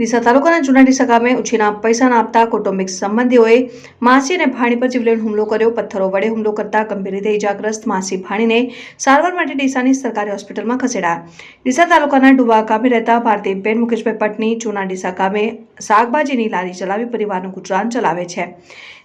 ડીસા તાલુકાના જૂના ડીસા ગામે ઉછીના પૈસા ના આપતા કૌટુંબિક સંબંધીઓએ માસી અને ભાણી પર જીવલેણ હુમલો કર્યો. પથ્થરો વડે હુમલો કરતા ગંભીર રીતે ઇજાગ્રસ્ત માસી ભાણીને સારવાર માટે ડીસાની સરકારી હોસ્પિટલમાં ખસેડાયા. ડીસા તાલુકાના ડુવા ગામે રહેતા ભારતીબેન મુકેશભાઈ પટની જૂના ડીસા ગામે શાકભાજીની લારી ચલાવી પરિવારનું ગુજરાન ચલાવે છે.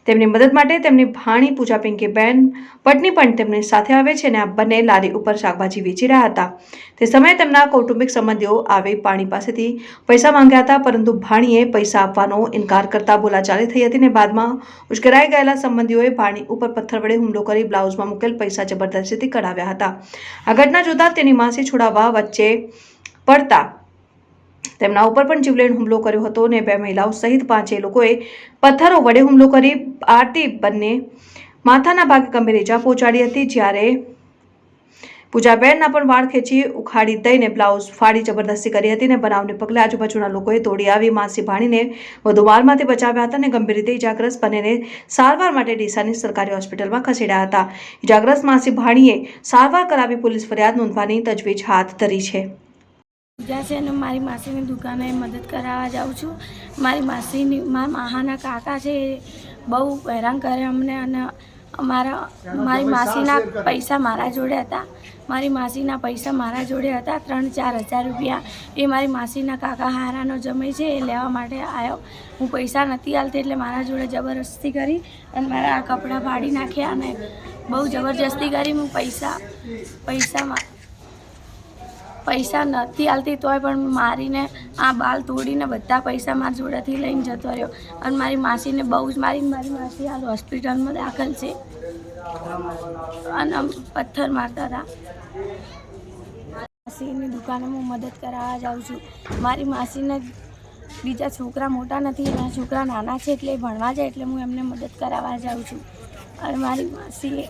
તેમની મદદ માટે તેમની ભાણી પૂજા પિંકીબેન પટની પણ તેમની સાથે આવે છે અને આ બંને લારી ઉપર શાકભાજી વેચી રહ્યા હતા. તે સમયે તેમના કૌટુંબિક સંબંધીઓ આવી પાણી પાસેથી પૈસા માંગ્યા હતા, પરંતુ ભાણીએ પૈસા આપવાનો ઇનકાર કરતા બોલાચાલી થઈ હતી ને બાદમાં ઉશ્કેરાઈ ગયેલા સંબંધીઓએ ભાણી ઉપર પથ્થર વડે હુમલો કરી બ્લાઉઝમાં મૂકેલ પૈસા જબરદસ્તીથી કઢાવ્યા હતા. આ ઘટના જોતા તેની માસી છોડાવવા વચ્ચે પડતા તેમના ઉપર પણ જીવલેણ હુમલો કર્યો હતો અને બે મહિલાઓ સહિત પાંચે લોકોએ પથ્થરો વડે હુમલો કરી આરતી બંને માથાના ભાગે ગંભીર ઇજા પહોંચાડી હતી. જ્યારે પૂજાબેનના પણ વાળ ખેંચી ઉખાડી દઈને બ્લાઉઝ ફાડી જબરદસ્તી કરી હતી અને બનાવને પગલે આજુબાજુના લોકોએ તોડી આવી, માસી ભાણીને વધુ મારમાંથી બચાવ્યા હતા અને ગંભીર રીતે ઇજાગ્રસ્ત બંનેને સારવાર માટે ડીસાની સરકારી હોસ્પિટલમાં ખસેડ્યા હતા. ઇજાગ્રસ્ત માસી ભાણીએ સારવાર કરાવી પોલીસ ફરિયાદ નોંધવાની તજવીજ હાથ ધરી છે. પૂજા છે અને મારી માસીની દુકાને મદદ કરાવવા જાઉં છું. મારી માસીની, મારા માહાના કાકા છે એ બહુ હેરાન કરે અમને અને અમારા, મારી માસીના પૈસા મારા જોડે હતા. મારી માસીના પૈસા મારા જોડે હતા, ત્રણ ચાર હજાર રૂપિયા. એ મારી માસીના કાકા હારાનો જમાઈ છે, એ લેવા માટે આવ્યો હું પૈસા નથી આલતી એટલે મારા જોડે જબરજસ્તી કરી અને મારા કપડાં ફાડી નાખ્યા અને બહુ જબરજસ્તી કરી. હું પૈસા, પૈસામાં પૈસા નથી આલતી તોય પણ મારીને આ બાલ તોડીને બધા પૈસા મારા જોડેથી લઈને જતો રહ્યો. અને મારી માસીને બહુ જ મારીને મારી માસી હાલ હોસ્પિટલમાં દાખલ છે. અને પથ્થર મારતા હતા. માસીની દુકાને હું મદદ કરાવવા જાઉં છું. મારી માસીને બીજા છોકરા મોટા નથી, એના છોકરા નાના છે એટલે ભણવા જાય એટલે હું એમને મદદ કરાવવા જાઉં છું. અને મારી માસી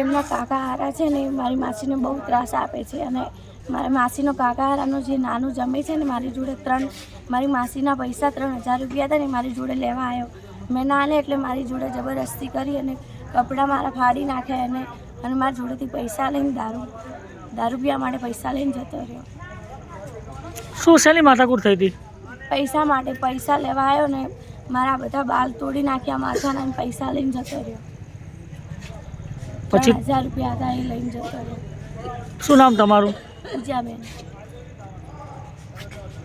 એમના કાકા હારા છે ને મારી માસીને બહુ ત્રાસ આપે છે અને મારા માસીનો કાકા હારાનો જે નાનું જમે છે ને મારી જોડે ત્રણ મારી માસીના પૈસા ત્રણ હજાર રૂપિયા હતા ને મારી જોડે લેવા આવ્યો મેં ના લે એટલે મારી જોડે જબરદસ્તી કરી અને કપડાં મારા ફાડી નાખ્યા અને અને મારી જોડેથી પૈસા લઈને દારૂ દારૂ પીવા માટે પૈસા લઈને જતો રહ્યો. શું શેની માથાકૂટ થઈ હતી? પૈસા માટે પૈસા લેવા આવ્યો ને મારા બધા બાલ તોડી નાખ્યા માથાના પૈસા લઈને જતો રહ્યો. પછી? હજાર રૂપિયા હતા એ લઈને જતો રહ્યો. શું નામ તમારું? 听见没？